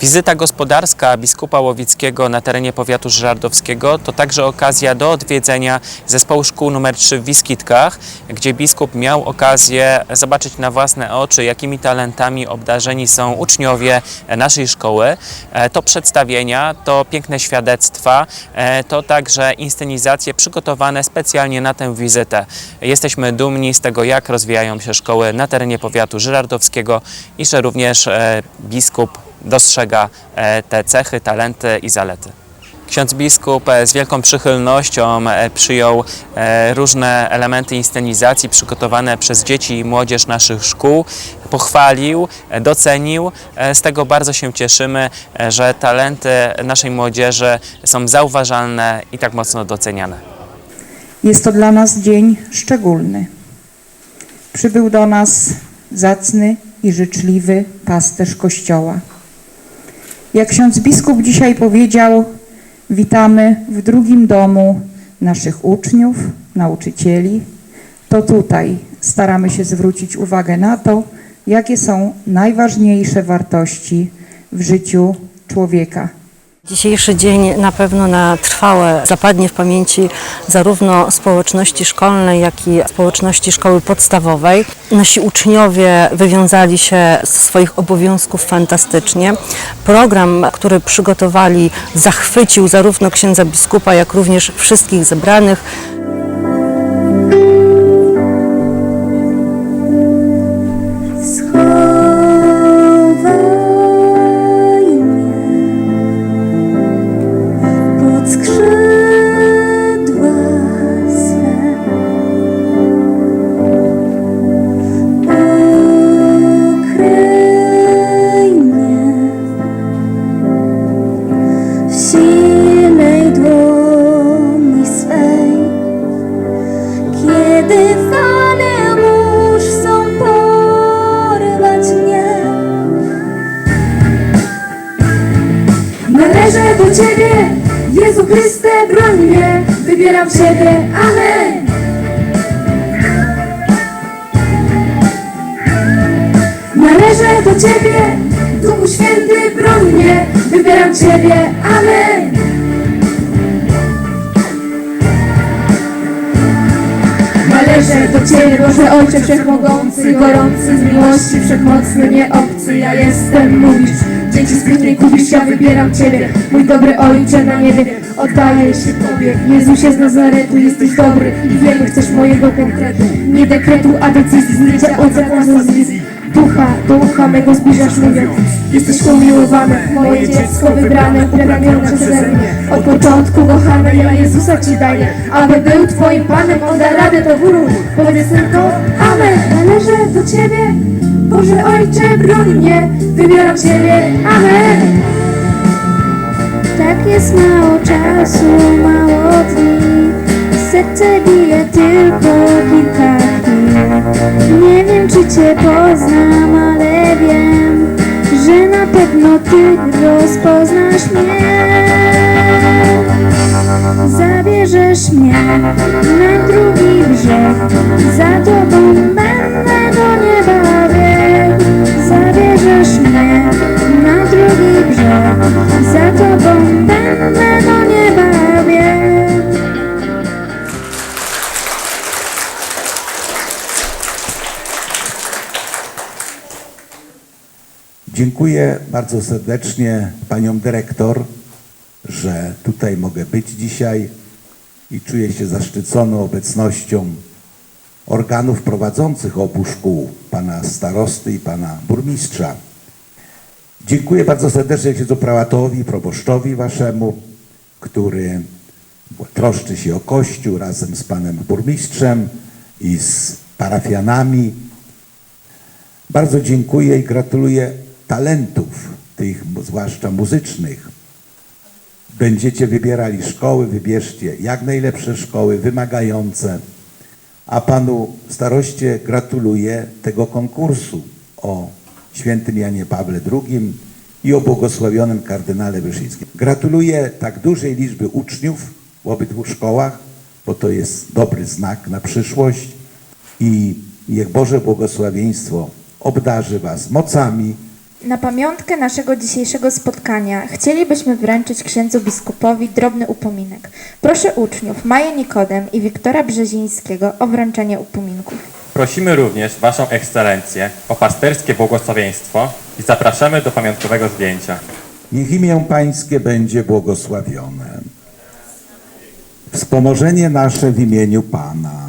Wizyta gospodarska biskupa Łowickiego na terenie powiatu żardowskiego to także okazja do odwiedzenia zespołu szkół nr 3 w Wiskitkach, gdzie biskup miał okazję zobaczyć na własne oczy, jakimi talentami obdarzeni są uczniowie naszej szkoły. E, To przedstawienia, to piękne świadectwa, e, to także inscenizacje przygotowane specjalnie na tę wizytę. Jesteśmy dumni z tego, jak rozwijają się szkoły na terenie powiatu żyrardowskiego i że również e, biskup dostrzega e, te cechy, talenty i zalety. Ksiądz biskup e, z wielką przychylnością e, przyjął różne elementy inscenizacji przygotowane przez dzieci i młodzież naszych szkół, pochwalił, docenił. Z tego bardzo się cieszymy, że talenty naszej młodzieży są zauważalne i tak mocno doceniane. Jest to dla nas dzień szczególny. Przybył do nas zacny i życzliwy pasterz Kościoła. Jak ksiądz biskup dzisiaj powiedział, witamy w drugim domu naszych uczniów, nauczycieli. To tutaj staramy się zwrócić uwagę na to, jakie są najważniejsze wartości w życiu człowieka. Dzisiejszy dzień na pewno na trwałe zapadnie w pamięci zarówno społeczności szkolnej, jak i społeczności szkoły podstawowej. Nasi uczniowie wywiązali się z swoich obowiązków fantastycznie. Program, który przygotowali, zachwycił zarówno księdza biskupa, jak również wszystkich zebranych. Ciebie, Jezu Chryste, broń mnie Wybieram Ciebie, Amen. Należę do Ciebie, Duchu Święty, broń mnie Wybieram Ciebie, Amen. Należę do Ciebie, Boże Ojcze Wszechmogący, gorący z miłości, wszechmocny, nieobcy. Ja jestem, mówisz, dzieci z pięknej kupisz, ja wybieram Ciebie, mój dobry Ojcze na niebie. Oddaję się Tobie, Jezusie z Nazaretu, jesteś dobry i wiemy, chcesz mojego konkretu. Nie dekretu, a decyzji, zmycia od zakazu z wizji. Ducha, do ucha mego zbliżasz mówiąc Jesteś umiłowane, moje dziecko wybrane, upragnione przeze mnie. Od początku kochane, ja Jezusa Ci daję Aby był Twoim Panem, On da radę to góru Powiedz tylko Amen, należę do Ciebie. Boże Ojcze, broń mnie, wybieram Ciebie, Amen. Tak jest mało czasu, mało dni. Serce bije tylko kilka Nie wiem czy Cię poznam, ale wiem Że na pewno Ty rozpoznasz mnie. Zabierzesz mnie na drugi brzeg. Za Tobą będę Dziękuję bardzo serdecznie paniom dyrektor, że tutaj mogę być dzisiaj i czuję się zaszczycony obecnością organów prowadzących obu szkół, pana starosty i pana burmistrza. Dziękuję bardzo serdecznie księdzu prałatowi, proboszczowi waszemu, który troszczy się o Kościół razem z panem burmistrzem i z parafianami. Bardzo dziękuję i gratuluję talentów, tych zwłaszcza muzycznych. Będziecie wybierali szkoły, wybierzcie jak najlepsze szkoły, wymagające. A panu staroście gratuluję tego konkursu o świętym Janie Pawle II i o błogosławionym kardynale Wyszyńskim. Gratuluję tak dużej liczby uczniów w obydwu szkołach, bo to jest dobry znak na przyszłość i niech Boże błogosławieństwo obdarzy Was mocami, Na pamiątkę naszego dzisiejszego spotkania chcielibyśmy wręczyć księdzu biskupowi drobny upominek. Proszę uczniów Maję Nikodem i Wiktora Brzezińskiego o wręczenie upominków. Prosimy również Waszą Ekscelencję o pasterskie błogosławieństwo i zapraszamy do pamiątkowego zdjęcia. Niech imię Pańskie będzie błogosławione. Wspomożenie nasze w imieniu Pana.